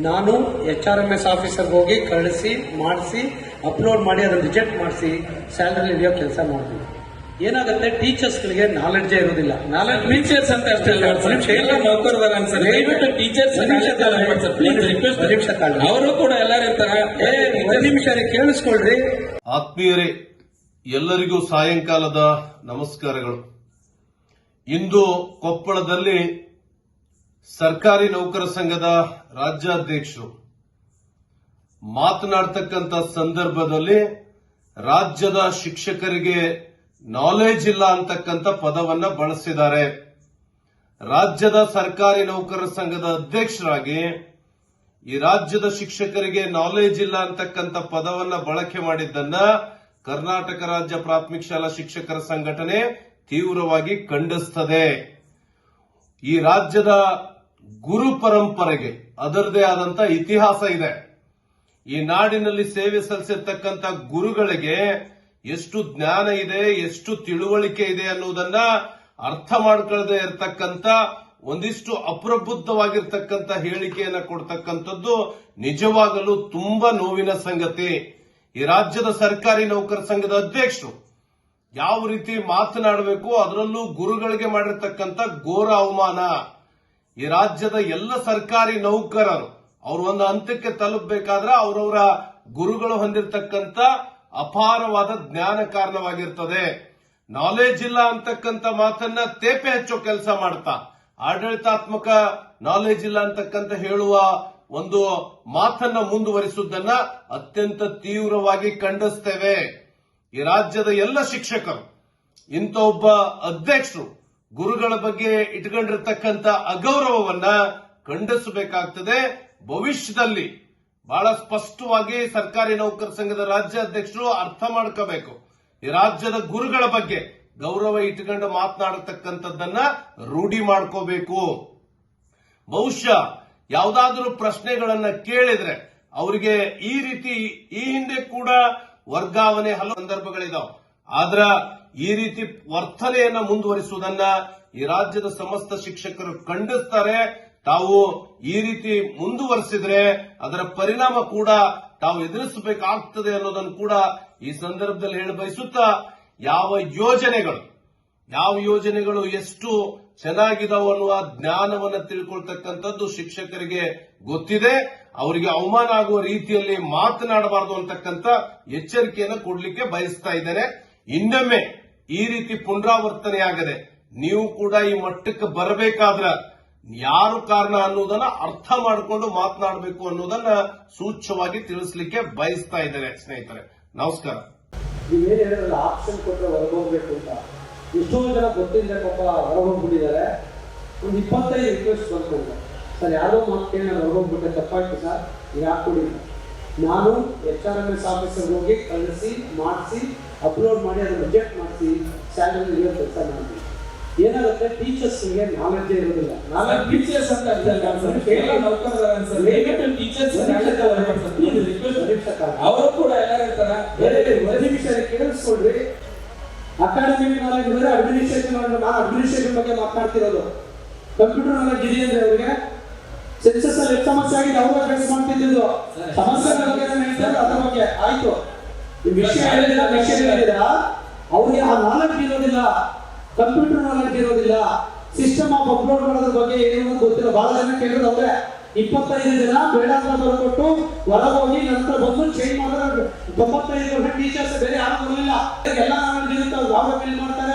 ನಾನು H R M S ಆಫೀಸರ್ಗೆ ಹೋಗಿ ಕಳಿಸಿ ಮಾಡಿಸಿ ಅಪ್ಲೋಡ್ ಮಾಡಿ ಅದನ್ನು ರಿಜೆಕ್ಟ್ ಮಾಡಿಸಿ ಸ್ಯಾಲರಿ ಹಿಡಿಯೋ ಕೆಲಸ ಮಾಡ್ತೀವಿ ಏನಾಗುತ್ತೆ? ಟೀಚರ್ಸ್ಗಳಿಗೆ ನಾಲೆಡ್ಜೇ ಇರೋದಿಲ್ಲ. ನಾಲೆಡ್ಜ್ ಟೀಚರ್ಸ್ ಅಂತ ಅಷ್ಟೇ ದಯವಿಟ್ಟು ಟೀಚರ್ಸ್. ಅವರು ಕೂಡ ಎಲ್ಲರೂ ಇರ್ತಾರ. ನಿಮಿಷ ರೀ, ಕೇಳಿಸ್ಕೊಳ್ರಿ. ಆತ್ಮೀಯರೇ ಎಲ್ಲರಿಗೂ ಸಾಯಂಕಾಲದ ನಮಸ್ಕಾರಗಳು. ಇಂದು ಕೊಪ್ಪಳದಲ್ಲಿ ಸರ್ಕಾರಿ ನೌಕರ ಸಂಘದ ರಾಜ್ಯಾಧ್ಯಕ್ಷರು. ಮಾತನಾಡ್ತಕ್ಕಂಥ ಸಂದರ್ಭದಲ್ಲಿ ರಾಜ್ಯದ ಶಿಕ್ಷಕರಿಗೆ ನಾಲೆಜ್ ಇಲ್ಲ ಅಂತಕ್ಕಂಥ ಪದವನ್ನ ಬಳಸಿದ್ದಾರೆ. ರಾಜ್ಯದ ಸರ್ಕಾರಿ ನೌಕರರ ಸಂಘದ ಅಧ್ಯಕ್ಷರಾಗಿ ಈ ರಾಜ್ಯದ ಶಿಕ್ಷಕರಿಗೆ ನಾಲೆಜ್ ಇಲ್ಲ ಅಂತಕ್ಕಂಥ ಪದವನ್ನ ಬಳಕೆ ಮಾಡಿದ್ದನ್ನ ಕರ್ನಾಟಕ ರಾಜ್ಯ ಪ್ರಾಥಮಿಕ ಶಾಲಾ ಶಿಕ್ಷಕರ ಸಂಘಟನೆ ತೀವ್ರವಾಗಿ ಖಂಡಿಸ್ತದೆ. ಈ ರಾಜ್ಯದ ಗುರು ಪರಂಪರೆಗೆ ಅದರದೇ ಆದಂತ ಇತಿಹಾಸ ಇದೆ. ಈ ನಾಡಿನಲ್ಲಿ ಸೇವೆ ಸಲ್ಲಿಸಿರ್ತಕ್ಕಂತ ಗುರುಗಳಿಗೆ ಎಷ್ಟು ಜ್ಞಾನ ಇದೆ, ಎಷ್ಟು ತಿಳುವಳಿಕೆ ಇದೆ ಅನ್ನುವುದನ್ನ ಅರ್ಥ ಮಾಡ್ಕೊಳ್ಳದೆ ಇರತಕ್ಕಂತ, ಒಂದಿಷ್ಟು ಅಪ್ರಬುದ್ಧವಾಗಿರ್ತಕ್ಕಂತ ಹೇಳಿಕೆಯನ್ನ ಕೊಡ್ತಕ್ಕಂಥದ್ದು ನಿಜವಾಗಲೂ ತುಂಬಾ ನೋವಿನ ಸಂಗತಿ. ಈ ರಾಜ್ಯದ ಸರ್ಕಾರಿ ನೌಕರ ಸಂಘದ ಅಧ್ಯಕ್ಷರು ಯಾವ ರೀತಿ ಮಾತನಾಡಬೇಕು ಅದರಲ್ಲೂ ಗುರುಗಳಿಗೆ ಮಾಡಿರ್ತಕ್ಕಂಥ ಘೋರ ಅವಮಾನ. ಈ ರಾಜ್ಯದ ಎಲ್ಲ ಸರ್ಕಾರಿ ನೌಕರರು, ಅವರು ಒಂದು ಹಂತಕ್ಕೆ ತಲುಪಬೇಕಾದ್ರೆ ಅವರವರ ಗುರುಗಳು ಹೊಂದಿರತಕ್ಕಂತ ಅಪಾರವಾದ ಜ್ಞಾನ ಕಾರಣವಾಗಿರ್ತದೆ. ನಾಲೆಜ್ ಇಲ್ಲ ಅಂತಕ್ಕಂಥ ಮಾತನ್ನ ತೇಪೆ ಹಚ್ಚೋ ಕೆಲಸ ಮಾಡ್ತಾ, ಆಡಳಿತಾತ್ಮಕ ನಾಲೆಜ್ ಇಲ್ಲ ಅಂತಕ್ಕಂಥ ಹೇಳುವ ಒಂದು ಮಾತನ್ನ ಮುಂದುವರಿಸುವುದನ್ನ ಅತ್ಯಂತ ತೀವ್ರವಾಗಿ ಖಂಡಿಸ್ತೇವೆ. ಈ ರಾಜ್ಯದ ಎಲ್ಲ ಶಿಕ್ಷಕರು, ಇಂಥ ಒಬ್ಬ ಅಧ್ಯಕ್ಷರು ಗುರುಗಳ ಬಗ್ಗೆ ಇಟ್ಕೊಂಡಿರ್ತಕ್ಕಂಥ ಅಗೌರವವನ್ನ ಖಂಡಿಸಬೇಕಾಗ್ತದೆ. ಭವಿಷ್ಯದಲ್ಲಿ ಬಹಳ ಸ್ಪಷ್ಟವಾಗಿ ಸರ್ಕಾರಿ ನೌಕರ ಸಂಘದ ರಾಜ್ಯಾಧ್ಯಕ್ಷರು ಅರ್ಥ ಮಾಡ್ಕೋಬೇಕು. ಈ ರಾಜ್ಯದ ಗುರುಗಳ ಬಗ್ಗೆ ಗೌರವ ಇಟ್ಕೊಂಡು ಮಾತನಾಡತಕ್ಕಂಥದ್ದನ್ನ ರೂಢಿ ಮಾಡ್ಕೋಬೇಕು. ಬಹುಶಃ ಯಾವುದಾದ್ರೂ ಪ್ರಶ್ನೆಗಳನ್ನ ಕೇಳಿದ್ರೆ ಅವರಿಗೆ ಈ ರೀತಿ ಈ ಹಿಂದೆ ಕೂಡ ವರ್ಗಾವಣೆ ಹಲವು ಸಂದರ್ಭಗಳಿದಾವೆ. ಆದ್ರ ಈ ರೀತಿ ವರ್ತನೆಯನ್ನ ಮುಂದುವರಿಸುವುದನ್ನ ಈ ರಾಜ್ಯದ ಸಮಸ್ತ ಶಿಕ್ಷಕರು ಖಂಡಿಸ್ತಾರೆ. ತಾವು ಈ ರೀತಿ ಮುಂದುವರಿಸಿದ್ರೆ ಅದರ ಪರಿಣಾಮ ಕೂಡ ತಾವು ಎದುರಿಸಬೇಕಾಗ್ತದೆ ಅನ್ನೋದನ್ನು ಕೂಡ ಈ ಸಂದರ್ಭದಲ್ಲಿ ಹೇಳ ಬಯಸುತ್ತಾ ಯಾವ ಯೋಜನೆಗಳು ಯಾವ ಯೋಜನೆಗಳು ಎಷ್ಟು ಚೆನ್ನಾಗಿದಾವ ಅನ್ನುವ ಜ್ಞಾನವನ್ನು ತಿಳ್ಕೊಳ್ತಕ್ಕಂಥದ್ದು ಶಿಕ್ಷಕರಿಗೆ ಗೊತ್ತಿದೆ. ಅವರಿಗೆ ಅವಮಾನ ಆಗುವ ರೀತಿಯಲ್ಲಿ ಮಾತನಾಡಬಾರದು ಅಂತಕ್ಕಂಥ ಎಚ್ಚರಿಕೆಯನ್ನು ಕೊಡಲಿಕ್ಕೆ ಬಯಸ್ತಾ ಇದ್ದೇನೆ. ಇನ್ನೊಮ್ಮೆ ಈ ರೀತಿ ಪುನರಾವರ್ತನೆಯಾಗದೆ ನೀವು ಕೂಡ ಈ ಮಟ್ಟಕ್ಕೆ ಬರಬೇಕಾದ್ರೆ ಯಾರು ಕಾರಣ ಅನ್ನೋದನ್ನ ಅರ್ಥ ಮಾಡಿಕೊಂಡು ಮಾತನಾಡಬೇಕು ಅನ್ನೋದನ್ನ ಸೂಚ್ಯವಾಗಿ ತಿಳಿಸ್ಲಿಕ್ಕೆ ಬಯಸ್ತಾ ಇದ್ದಾರೆ ಸ್ನೇಹಿತರೆ. ನಮಸ್ಕಾರ. ಹೇಳಿದ್ರಲ್ಲ, ಆಪ್ಷನ್ ಕೊಟ್ಟರೆ ಹೊರಗೋಗ್ಬೇಕು ಅಂತ. ಎಷ್ಟೋ ಜನ ಗೊತ್ತಿಲ್ಲದೆ ಪಾಪ ಹೊರಗೋಗ್ಬಿಟ್ಟಿದ್ದಾರೆ. ಒಂದು ಇಪ್ಪತ್ತೈದು ರಿಕ್ವೆಸ್ಟ್ ಬಂತು. ಸರ್ ಯಾರೋ ಮಾತು ನಾನು ಹೊರಗೋಗ್ಬಿಟ್ಟೆ. ತಪ್ಪಾಯ್ತು ಸರ್ ಯಾಕೆ ನಾನು H R M S officer ಹೋಗಿ ಕಳಿಸಿ, ಮಾಡಿಸಿ ಅಪ್ಲೋಡ್ ಮಾಡಿ ಅದನ್ನು ರಿಜೆಕ್ಟ್ ಮಾಡಿಸಿ ಸ್ಯಾಲರಿ ಇರೋ ಕೆಲಸ ಮಾಡ್ತೀವಿ. ಏನಾಗುತ್ತೆ? ಟೀಚರ್ಸ್ಗೆ ನಾಲೆಜ್ ಇರೋದಿಲ್ಲ. ನಾಲೆಜ್ ಟೀಚರ್ಸ್ ಅಂತ ಕೇವಲ ಅಲ್ಲ ಸರ್ ದಯವಿಟ್ಟು ಟೀಚರ್ಸ್ ಪ್ಲೀಸ್ ರಿಕ್ವೆಸ್ಟ್ ಅವರು ಕೂಡ ಎಲ್ಲರೂ ಇರ್ತಾರೆ ಒಂದು ನಿಮಿಷ ಕೇಳಿಸ್ಕೊಳ್ರಿ. ಅಕಾಡೆಮಿಕ್ ನಾಲೆಜ್ ಬೇರೆ ಅಡ್ಮಿನಿಸ್ಟ್ರೇಷನ್ ನಾಲೆಜ್ ನಾನು ಅಡ್ಮಿನಿಸ್ಟ್ರೇಷನ್ ಬಗ್ಗೆ ಮಾತಾಡ್ತಿರೋದು. ಕಂಪ್ಯೂಟರ್ ನಾಲೆಜ್ ಇದೆಯಂದ್ರೆ ಅವರಿಗೆ? ಸೆನ್ಸಸ್ ಅಲ್ಲಿ ಸಮಸ್ಯೆ ಆಗಿದೆ? ಅವ್ರು ಫೇಸ್ ಮಾಡ್ತಿದ್ದು ಸಮಸ್ಯೆ ಬಗ್ಗೆ ಹೇಳ್ತಾರೆ ಅದ್ರ ಬಗ್ಗೆ. ಆಯ್ತು. ವಿಷಯ ಹೇಳಿದ್ರ ಅವ್ರಿಗೆ ಆ ನಾಲೆಡ್ಜ್ ಇರೋದಿಲ್ಲ ಕಂಪ್ಯೂಟರ್ ನಾಲೆಡ್ಜ್ ಇರೋದಿಲ್ಲ ಸಿಸ್ಟಮ್ ಆಫ್ ಅಪ್ಲೋಡ್ ಮಾಡೋದ್ರ ಬಗ್ಗೆ ಏನೇನು ಗೊತ್ತಿಲ್ಲ. ಬಹಳ ಜನ ಕೇಳಿದ್ರು ಅವ್ರೆ, ಇಪ್ಪತ್ತೈದು ಜನ ಬೇಡ ಅಂತ ಬರ್ಕೊಟ್ಟು ಹೊರಗೆ ಹೋಗಿ ನಂತರ ಬಂದು ಚೇಂಜ್ ಮಾಡಿದ್ರೆ ತೊಂಬತ್ತೈದು ಪರ್ಸೆಂಟ್ ಟೀಚರ್ಸ್ ಬೇರೆ ಯಾರು ಬರಲಿಲ್ಲ ಎಲ್ಲ ನಾಲೆಡ್ಜ್ ಇರುತ್ತೆ, ಅವ್ರು ಯಾವ ಮಾಡ್ತಾರೆ?